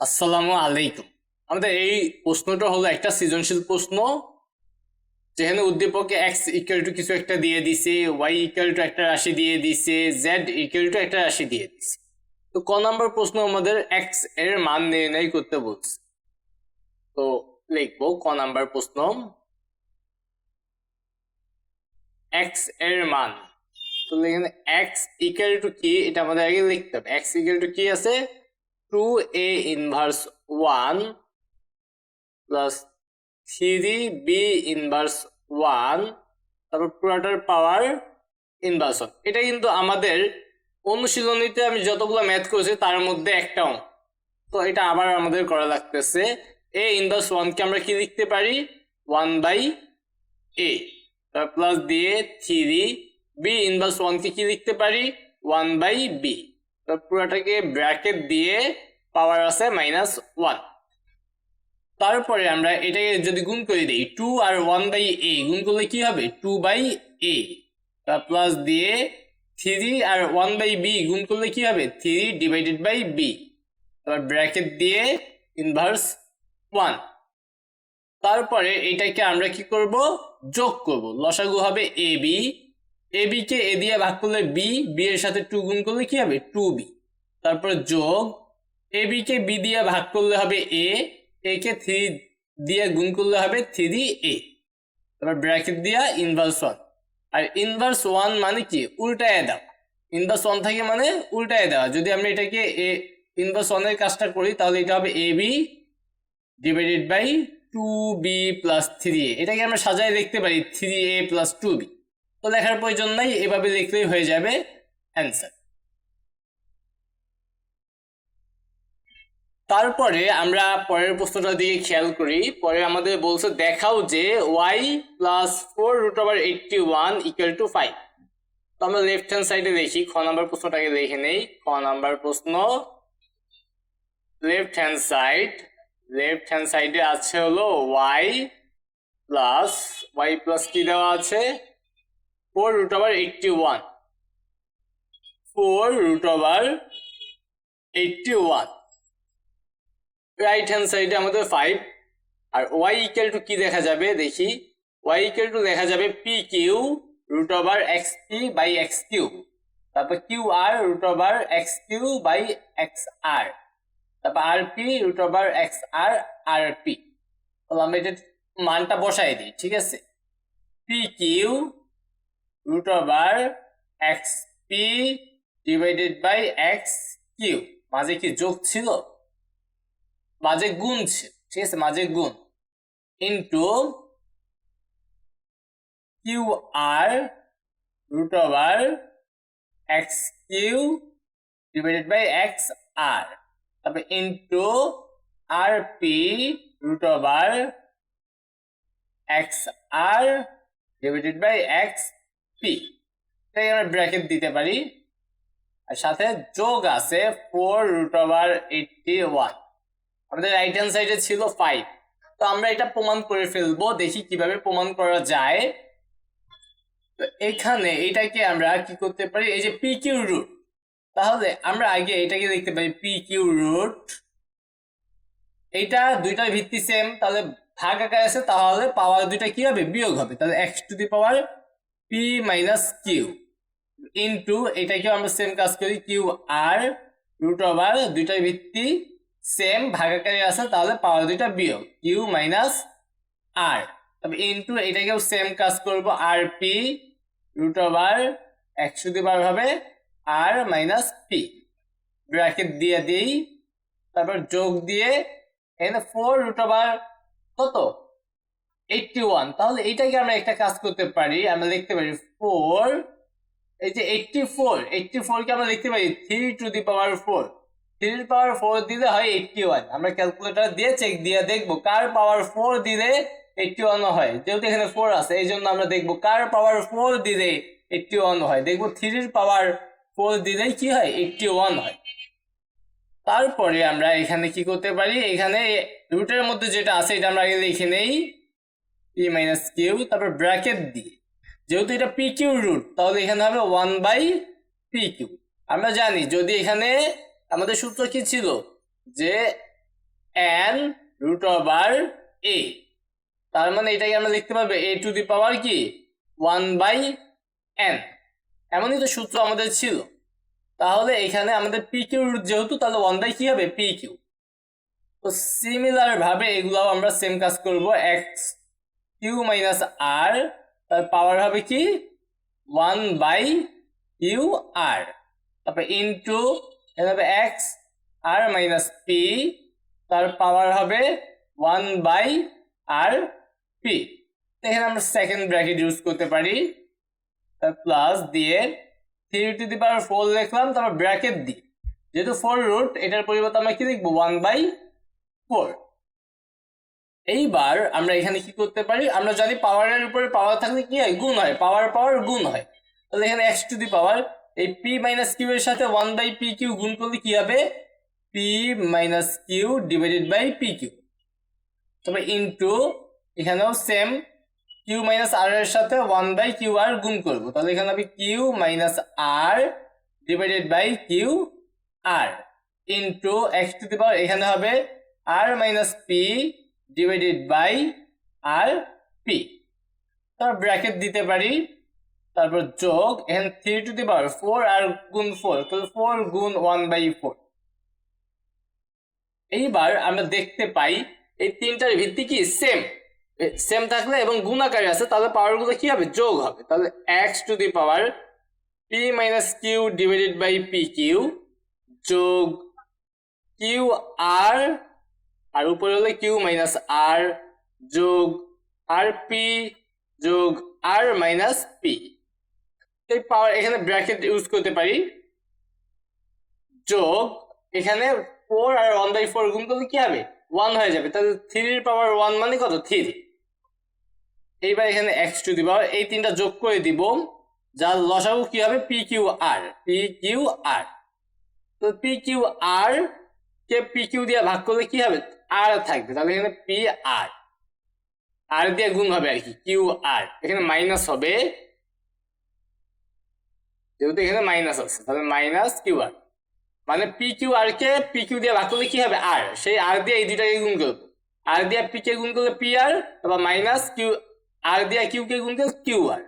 আসসালামু আলাইকুম। আমাদের এই প্রশ্নটা হলো একটা সৃজনশীল প্রশ্ন। যেখানে উদ্দীপকে এক্স ইকুয়াল টু কিছু একটা দিয়ে দিছে ওয়াই ইকুয়াল টু একটা রাশি দিয়ে দিছে জেড ইকুয়াল টু একটা রাশি দিয়ে দিছে। তো ক নম্বর প্রশ্ন আমাদের এক্সের মান নির্ণয় করতে বলছে। তো লিখব ক নাম্বার প্রশ্ন। এক্সের মান। তো এখানে এক্স ইকুয়াল টু কি? এটা আমাদের আগে লিখতে হবে। এক্স ইকুয়াল টু কি আছে? Two A inverse one plus three B inverse one তারপর পুরাটার পাওয়ার ইনভার্স এটা কিন্তু আমাদের অনুশীলনীতে আমি যতগুলো ম্যাথ করেছি, তার মধ্যে একটাও। তো এটা আবার আমাদের করা লাগতেছে। এ ইনভার্স ওয়ানকে আমরা কি লিখতে পারি? ওয়ান বাই এ প্লাস দিয়ে থ্রি বি ইনভার্স ওয়ানকে কি লিখতে পারি? ওয়ান বাই বি তো পুরোটাকে ব্র্যাকেট দিয়ে পাওয়ার আছে মাইনাস ওয়ান তারপরে আমরা এটাকে যদি গুণ করে দিই টু আর ওয়ান বাই এ গুণ করলে কি হবে? টু বাই এ প্লাস দিয়ে থ্রি আর ওয়ান বাই বি গুণ করলে কি হবে? থ্রি ডিভাইডেড বাই বি তারপর ব্র্যাকেট দিয়ে ইনভার্স ওয়ান তারপরে এটাকে আমরা কি করব? যোগ করব। লসাগু হবে এ বি এ বি কে এ দিয়ে ভাগ করলে বি বি এর সাথে টু গুণ করলে কি হবে? টু বি তারপরে যোগ এ বি কে বি দিয়ে ভাগ করলে হবে এ এ কে থ্রি দিয়ে গুণ করলে হবে থ্রি এ তারপর ব্র্যাকেট দিয়া ইনভার্স ওয়ান আর ইনভার্স ওয়ান মানে কি? উল্টায় দেওয়া। ইনভার্স ওয়ান থাকে মানে উল্টায় দেওয়া। যদি আমরা এটাকে এ ইনভার্স ওয়ানের কাজটা করি, তাহলে এটা হবে A B divided by two B plus three A এটাকে আমরা সাজায় দেখতে পারি three A plus two B তো লেখার প্রয়োজন নাই, এভাবে লিখলেই হয়ে যাবে অ্যান্সার তারপরে আমরা পরের প্রশ্নটার দিকে খেয়াল করি। পরে আমাদের বলছে, দেখাও যে Y plus four root over eighty one equal to five তো আমরা লেফট হ্যান্ড সাইডে দেখি, খ নাম্বার প্রশ্নটাকে দেখে নেই। খ নাম্বার প্রশ্ন left hand side left hand সাইডে আছে হলো ওয়াই প্লাস ওয়াই প্লাস কি দেওয়া আছে? Four root over eighty one four root over eighty one right hand সাইডে আমাদের ফাইভ আর ওয়াই ইকুয়াল টু কি দেখা যাবে? দেখি। ওয়াই ইকুয়াল টু দেখা যাবে P Q root over X P by X Q তারপর Q R root over X Q by X R তারপর R P root over X R আর P আমরা এটা মানটা বসাই দিই, ঠিক আছে? P Q over X P divided by X Q মাঝে কি যোগ ছিল? মাঝে গুণ ছিল। ঠিক আছে, মাঝে গুণ। Into Q R root over X Q divided by X R তারপর into R P root over X R divided by X P এটাকে আমরা ব্র্যাকেট দিতে পারি। আর সাথে যোগ আছে four root over eighty one আমাদের রাইট হ্যান্ড সাইডে ছিল ফাইভ তো আমরা এটা প্রমাণ করে ফেলব, দেখি কীভাবে প্রমাণ করা যায়। তো এখানে এটাকে আমরা কি করতে পারি? এই যে পি কিউ রুট তাহলে আমরা আগে এটাকে দেখতে পাই পি কিউ রুট এইটা দুইটার ভিত্তি সেম তাহলে ভাগ আকার আছে, তাহলে পাওয়ার দুইটা কি হবে? বিয়োগ হবে। তাহলে X to the power P minus Q into এটাকেও আমরা সেম কাজ করি কিউ আর রুট ওভার দুইটার ভিত্তি সেম ভাগাকারে আছে, তাহলে পাওয়ার দুইটা বিয়োগ কিউ মাইনাস আর তবে ইন্টু এটাকেও সেম কাজ করব আর পি রুট ওভার একশো দিবার হবে আর মাইনাস পি ব্র্যাকেট দিয়ে দিই, তারপর যোগ দিয়ে, এখানে ফোর রুট ওভার কত? এইটটি ওয়ান তাহলে এইটাকে আমরা একটা কাজ করতে পারি, আমরা লিখতে পারি ফোর এই যে এইটটি ফোর এইটটি ফোরকে আমরা লিখতে পারি three to the power four থ্রির পাওয়ার ফোর দিলে হয় এইটটি ওয়ান আমরা ক্যালকুলেটর দিয়ে চেক দিয়ে দেখব কার পাওয়ার ফোর দিলে এইটটি ওয়ান হয়। যেহেতু এখানে ফোর আছে, এই জন্য আমরা দেখব কার পাওয়ার ফোর দিলে এইটটি ওয়ান হয়। দেখব থ্রির পাওয়ার ফোর দিলে কি হয়? এইটটি ওয়ান হয়। তারপরে আমরা এখানে কি করতে পারি? এখানে রুটের মধ্যে যেটা আছে, এটা আমরা আগে লিখে নেই। পি মাইনাস কিউ তারপর ব্র্যাকেট দিয়ে যেহেতু এটা পি কিউ রুট তাহলে এখানে হবে ওয়ান বাই পি কিউ আমরা জানি, যদি এখানে আমাদের সূত্র কি ছিল? যে এন রুট ওভার এ তার মানে এটাকে আমরা লিখতে পারব এ টু দি পাওয়ার কি? ওয়ান বাই এন এমনই তো সূত্র আমাদের ছিল। তাহলে এখানে আমাদের পি কিউ রুট যেহেতু, তাহলে ওয়ান বাই কি হবে? পি কিউ তো সিমিলার ভাবে এগুলাও আমরা সেম কাজ করব এক্স কিউ মাইনাস আর তার পাওয়ার হবে কি? ওয়ান বাই কিউ আর তারপর ইন্টু হবে এক্স আর মাইনাস পি তার পাওয়ার হবে ওয়ান বাই আর পি এখানে আমরা সেকেন্ড ব্র্যাকেট ইউজ করতে পারি। তার প্লাস দিয়ে three to the power four লিখলাম, তারপর ব্র্যাকেট দিই। যেহেতু ফোর রুট এটার পরিবর্তে আমরা কি লিখব? ওয়ান বাই ফোর এইবার আমরা এখানে কি করতে পারি? আমরা জানি পাওয়ারের উপরে পাওয়ার থাকলে কি হয়? গুণ হয়। পাওয়ার পাওয়ার গুণ হয়। তাহলে এখানে এক্স টু দি পাওয়ার এই পি মাইনাস কিউ এর সাথে ওয়ান বাই পি কিউ গুণ করলে কি হবে? P minus Q divided by P Q তবে ইন্টু এখানেও সেম কিউ মাইনাস আর এর সাথে ওয়ান বাই কিউ আর গুণ করব। তাহলে এখানে হবে Q minus R divided by Q R into X to the power এখানে হবে R minus P divided by R P তারপর ব্র্যাকেট দিতে পারি। তারপর যোগ, এখানে three to the power four আর গুণ ফোর তাহলে ফোর গুণ ওয়ান বাই ফোর এইবার আমরা দেখতে পাই, এই তিনটার ভিত্তি কি সেম সেম থাকলে এবং গুণাকারে আছে, তাহলে পাওয়ারগুলো কি হবে? যোগ হবে। তাহলে X to the power P minus Q divided by P Q যোগ কিউ আর আর উপরে হলে কিউ মাইনাস আর যোগ আর পি যোগ আর মাইনাস পি এই পাওয়ার এখানে ব্র্যাকেট ইউজ করতে পারি। যোগ, এখানে ফোর আর ওয়ান বাই ফোর গুণ করলে কি হবে? ওয়ান হয়ে যাবে। তাহলে থ্রির পাওয়ার ওয়ান মানে কত? থ্রি এইবার এখানে এক্স টু দিব এই তিনটা যোগ করে দিব। যার লসাগু কি হবে? P Q R P Q R তো পি কিউ আর কে পি কিউ দিয়ে ভাগ করলে কি হবে? আর থাকবে, তাহলে এখানে পি আর আর দিয়ে গুণ হবে আর কি কিউ আর এখানে মাইনাস হবে, যেহেতু এখানে মাইনাস আছে, তাহলে মাইনাস কিউ আর মানে পি কিউ আর কে পি কিউ দিয়ে ভাগ করলে কি হবে? আর সেই আর দিয়ে এই দুটাকে গুণ করব। আর দিয়ে পি কে গুণ করলে পি আর তারপর মাইনাস কিউ আর দিয়ে কিউ কে গুণ করলে কিউ আর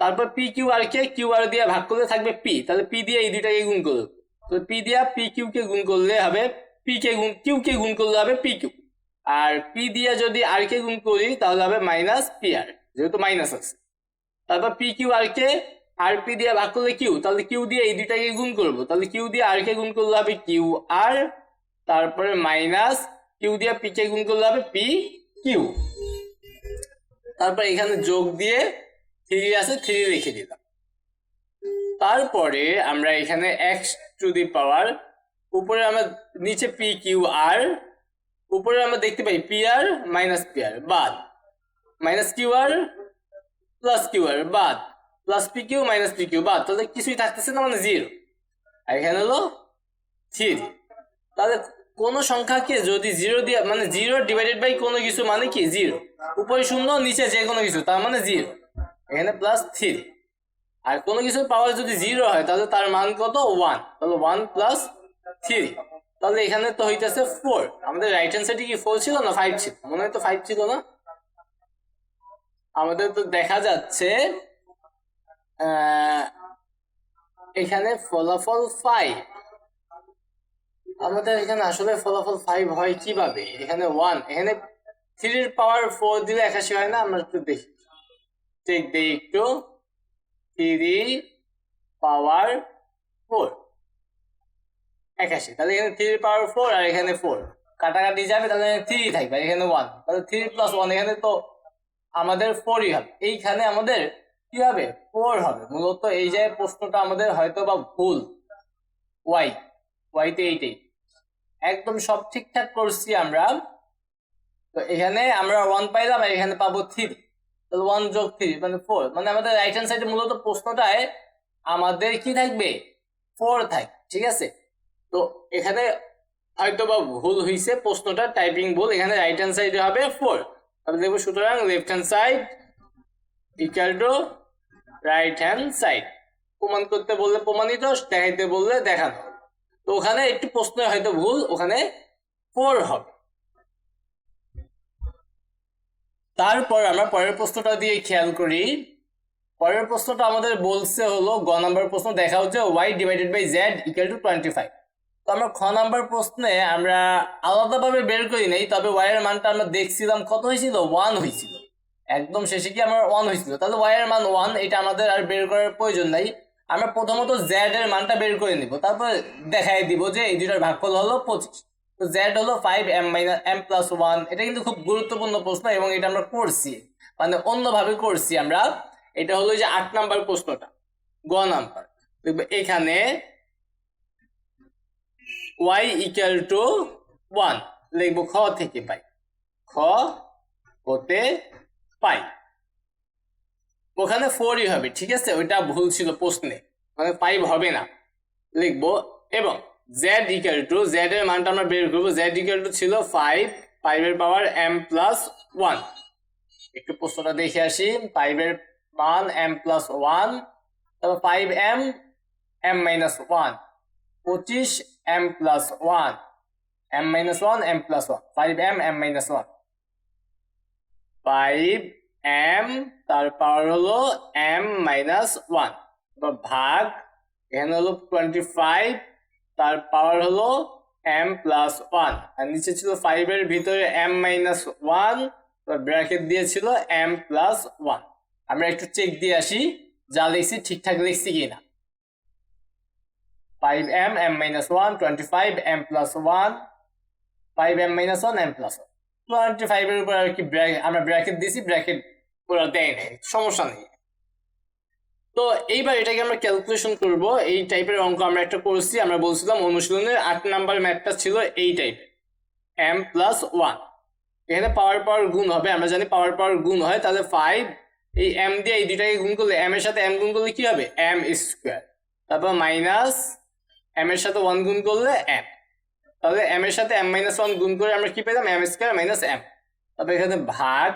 তারপর পি কিউ আর কে কিউ আর দিয়ে ভাগ করলে থাকবে পি তাহলে পি দিয়ে এই দুটাকে গুণ করব। তো পি দিয়া পি কিউ কে গুণ করলে হবে পি কে গুণ কিউ কে গুণ করলে হবে পি কিউ আর পি দিয়ে যদি আর কে গুণ করি, তাহলে হবে মাইনাস পি আর যেহেতু মাইনাস আছে। তারপর পি কিউ আর কে আর পি দিয়ে ভাগ করলে কিউ তাহলে কিউ দিয়ে এই দুটাকে গুণ করব। তাহলে কিউ দিয়ে আর কে গুণ করলে হবে কিউ আর তারপরে মাইনাস কিউ দিয়ে পি কে গুণ করলে হবে পি কিউ তারপর এখানে যোগ দিয়ে থ্রি আছে থ্রি রেখে দিলাম। তারপরে আমরা এখানে এক্স টু দি পাওয়ার উপরে আমরা নিচে পি কিউ আর উপরে আমরা দেখতে পাই P R minus P R বাদ। Minus Q R plus Q R বাদ। Plus P Q minus P Q বাদ। তাহলে কিছুই থাকতেছে না মানে জিরো আর এখানে হলো থ্রি তাহলে কোন সংখ্যাকে যদি জিরো দিয়ে মানে জিরো ডিভাইডেড বাই কোনো কিছু মানে কি? জিরো উপরে শূন্য, নিচে যে কোনো কিছু, তার মানে জিরো এখানে প্লাস থ্রি আর কোনো কিছুর পাওয়ার যদি জিরো হয়, তাহলে তার মান কত? ওয়ান তাহলে ওয়ান প্লাস থ্রি তাহলে এখানে তো হইতেছে ফোর আমাদের রাইট হ্যান্ড সাইডে কি ফোর ছিল না ফাইভ ছিল? মনে হয় তো ফাইভ ছিল না। আমাদের তো দেখা যাচ্ছে এখানে ফলাফল ফাইভ আমাদের এখানে আসলে ফলাফল ফাইভ হয় কীভাবে? এখানে ওয়ান এখানে থ্রির পাওয়ার ফোর দিলে একাশি হয় না? আমরা একটু দেখি। চেক দিই একটু। থ্রি পাওয়ার ফোর একাশি তাহলে এখানে থ্রি পাওয়ার ফোর আর এখানে ফোর কাটাকাটি যাবে, তাহলে থ্রি থাকবে, আর এখানে ওয়ান তাহলে থ্রি প্লাস ওয়ান এখানে তো আমাদের ফোরই হবে। এইখানে আমাদের কি হবে? ফোর হবে। মূলত এই যে প্রশ্নটা আমাদের হয়তো বা ভুল ওয়াই ওয়াইতে এইটাই। একদম সব ঠিকঠাক করছি আমরা। তো এখানে আমরা ওয়ান পাইলাম, আর এখানে পাবো থ্রি তাহলে ওয়ান যোগ থ্রি মানে ফোর মানে আমাদের রাইট হ্যান্ড সাইডে মূলত প্রশ্নটায় আমাদের কি থাকবে? ফোর থাকবে ঠিক আছে? তো এখানে হয়তো বা ভুল হয়েছে প্রশ্নটা টাইপিং ভুল, এখানে রাইট হ্যান্ড সাইডে হবে ফোর আমি দেখব সুতরাং left hand side equal to right hand side প্রমাণ করতে বললে প্রমাণিত, দেখাইতে বললে দেখানো। তো ওখানে একটু প্রশ্ন হয়তো ভুল, ওখানে ফোর হবে। তারপর আমরা পরের প্রশ্নটা দিয়ে খেয়াল করি। পরের প্রশ্নটা আমাদের বলছে হলো, গ নাম্বার প্রশ্ন দেখা হচ্ছে Y divided by Z equal to twenty five তো আমরা খ নাম্বার প্রশ্নে আমরা আলাদাভাবে বের করি নাই, তবে ওয়াই এর মানটা আমরা দেখছিলাম, কত হয়েছিল? ওয়ান হয়েছিল। একদম শেষে কি আমার ওয়ান হয়েছিল? তাহলে ওয়াই এর মান ওয়ান এটা আমাদের আর বের করার প্রয়োজন নাই। আমরা প্রথমত জেড এর মানটা বের করে নিব, তারপর দেখাই দিব যে এই দুটার ভাগফল হলো পঁচিশ। তো জেড হলো five M minus M plus one এটা কিন্তু খুব গুরুত্বপূর্ণ প্রশ্ন এবং এটা আমরা করছি। মানে অন্যভাবে করছি আমরা, এটা হলো যে আট নাম্বার প্রশ্নটা, গ নাম্বার। এখানে ওয়াই ইকুয়াল টু ওয়ান লিখব খ থেকে পাই। খ হতে পাই। ওখানে ফোরই হবে, ঠিক আছে? ওইটা ভুল ছিল প্রশ্নে। মানে ফাইভ হবে না। লিখব, এবং জেড ইকুয়াল টু জেড এর মানটা আমরা বের করব। জেড ইকুয়াল টু ছিল ফাইভ ফাইভের পাওয়ার এম প্লাস ওয়ান একটু প্রশ্নটা দেখে আসি। ফাইভের মান এম প্লাস ওয়ান তারপর five M M minus one পঁচিশ one M minus one M plus one five M M minus one five M তার পাওয়ার হলো এম মাইনাস ওয়ান ভাগ, এখানে হলো টোয়েন্টি ফাইভ তার পাওয়ার হলো এম প্লাস ওয়ান আর নিচে ছিল ফাইভের ভিতরে এম মাইনাস ওয়ান ব্র্যাকেট দিয়েছিল এম প্লাস ওয়ান আমরা একটু চেক দিয়ে আসি, যা লিখছি, ঠিকঠাক লিখছি কিনা। Five M M minus one twenty five M plus one five M minus one M plus one twenty ফাইভের উপর আর কি আমরা ব্র্যাকেট দিয়েছি ব্র্যাকেট ওরা দেয় নাই, সমস্যা নেই। তো এইবার এটাকে আমরা ক্যালকুলেশন করব, এই টাইপের অঙ্ক আমরা একটা করছি, আমরা বলছিলাম অনুশীলনের আট নাম্বার ম্যাথটা ছিল এই টাইপের এম প্লাস ওয়ান এখানে পাওয়ার পাওয়ার গুণ হবে, আমরা জানি পাওয়ার পাওয়ার গুণ হয়, তাহলে ফাইভ এই এম দিয়ে এই দুটাকে গুণ করলে এম এর সাথে এম গুণ করলে কি হবে? এম স্কোয়ার তারপর মাইনাস এম এর সাথে ওয়ান গুণ করলে এম তাহলে এম এর সাথে এম মাইনাস ওয়ান গুণ করে আমরা কি পেলাম? এম স্কোয়ার মাইনাস এম তারপর এখানে ভাগ,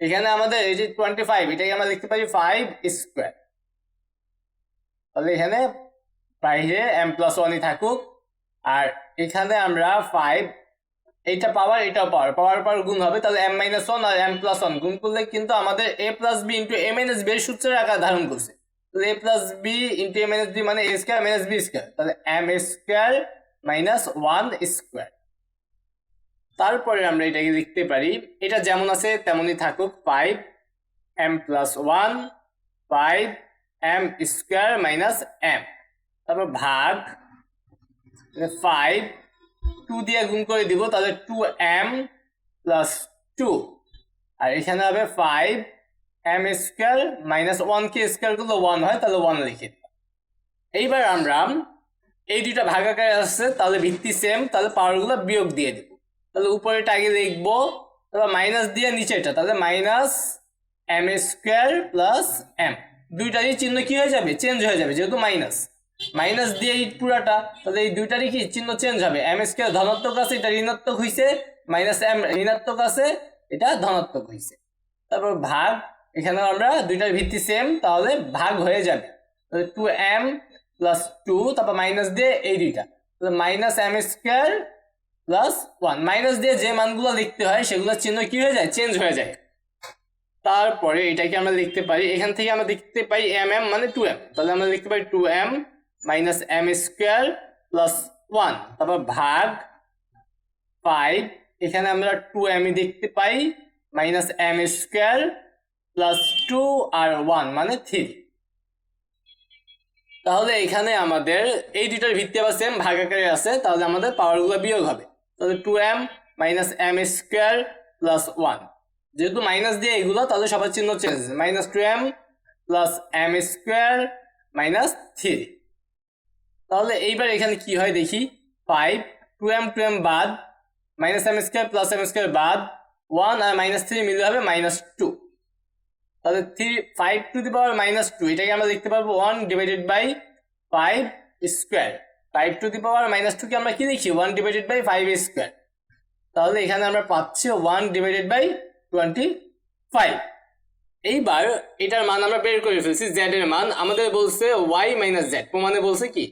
এখানে আমাদের এই যে টোয়েন্টি ফাইভ এটাকে আমরা লিখতে পারি ফাইভ স্কোয়ার তাহলে এখানে বাইরে এম প্লাস ওয়ানই থাকুক, আর এখানে আমরা ফাইভ এইটা পাওয়ার এটাও পাওয়ার পাওয়ার পাওয়ার গুণ হবে, তাহলে এম মাইনাস ওয়ান আর এম প্লাস ওয়ান গুণ করলে কিন্তু আমাদের A plus B into A minus B এর সূত্রের আকার ধারণ করছে। A plus B into A minus B মানে A square minus B square তাহলে M square minus one square তারপরে আমরা এটাকে লিখতে পারি, এটা যেমন আছে তেমনই থাকুক five M plus one five M square minus M তারপর ভাগ ফাইভ টু দিয়ে গুণ করে দিব, তাহলে টু এম প্লাস টু আর এখানে হবে five M square minus one কে স্কোয়ার করলে ওয়ান হয়, তাহলে ওয়ান লিখে। এইবার আমরা এই দুইটা ভাগাকারে আসছে, তাহলে ভিত্তি সেম তাহলে পাওয়ারগুলো বিয়োগ দিয়ে দিব। তাহলে উপরেটা আগে লিখব, তারপর মাইনাস দিয়ে নিচেটা তাহলে minus M square plus M দুইটারই চিহ্ন কি হয়ে যাবে? চেঞ্জ হয়ে যাবে, যেহেতু মাইনাস মাইনাস দিয়ে এই পুরাটা, তাহলে এই দুইটারই কি চিহ্ন চেঞ্জ হবে? এম স্কোয়ার ধনাত্মক আছে, এটা ঋণাত্মক হইছে মাইনাস এম ঋণাত্মক আছে, এটা ধনাত্মক হইছে। তারপর ভাগ এখানে আমরা দুইটার ভিত্তি সেম তাহলে ভাগ হয়ে যাবে। তাহলে টু এম প্লাস টু তারপর মাইনাস দিয়ে এই দুইটা। তাহলে minus M square plus one minus দিয়ে যে মানগুলো লিখতে হয় সেগুলো চিহ্ন কি হয়ে যায়? চেঞ্জ হয়ে যায়। তারপরে এটাকে আমরা লিখতে পারি, এখান থেকে আমরা লিখতে পাই এম এম মানে টু এম তাহলে আমরা লিখতে পারি two M minus M square plus one তারপর ভাগ ফাইভ এখানে আমরা টু এমই দেখতে পাই minus M square plus two আর ওয়ান মানে থ্রি তাহলে এখানে আমাদের এই দুইটার ভিত্তি আবার সেম ভাগাকারে আছে, তাহলে আমাদের পাওয়ারগুলো বিয়োগ হবে। তাহলে two M minus M square plus one যেহেতু মাইনাস দিয়ে এগুলো, তাহলে সবার চিহ্ন change minus two M plus M square minus three তাহলে এইবার এখানে কি হয় দেখি? Five two M two M বাদ minus M square plus M square বাদ ওয়ান আর মাইনাস থ্রি মিলে হবে মাইনাস টু তাহলে three five to the power minus two এটাকে আমরা লিখতে পারব one divided by five square five to the power minus two কে আমরা কি লিখি? One divided by five square তাহলে এখানে আমরা পাচ্ছি one divided by twenty five এইবার এটার মান আমরা বের করে ফেলছি জেড এর মান। আমাদের বলছে ওয়াই মাইনাস জেড প্রমাণে বলছে কি?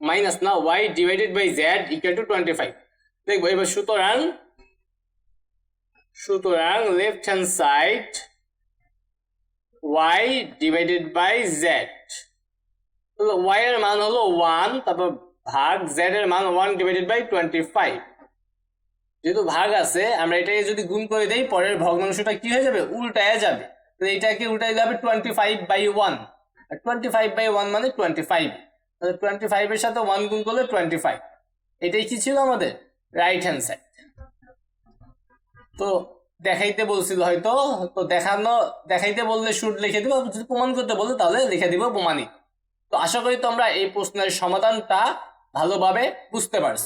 মাইনাস না Y divided by Z equal to twenty five দেখব, এবার সুতরাং সুতরাং left hand side Y divided by Z Y এর মান হলো ওয়ান তারপর ভাগ জেড এর মান one divided by twenty five যেহেতু ভাগ আছে, আমরা এটাকে যদি গুণ করে দেই, পরের ভগ্নাংশটা কি হয়ে যাবে? উল্টায় যাবে। তো এটাকে উল্টায় যাবে টোয়েন্টি ফাইভ বাই ওয়ান আর টোয়েন্টি ফাইভ বাই ওয়ান মানে টোয়েন্টি ফাইভ তাহলে টোয়েন্টি ফাইভের সাথে ওয়ান গুণ করলে টোয়েন্টি ফাইভ এটাই কি ছিল আমাদের? রাইট হ্যান্ড সাইড তো দেখাইতে বলছিল হয়তো। তো দেখানো, দেখাইতে বললে শুট লিখে দিব, যদি প্রমাণ করতে বললে তাহলে লিখে দিব প্রমাণিক। তো আশা করি তোমরা এই প্রশ্নের সমাধানটা ভালোভাবে বুঝতে পারছ।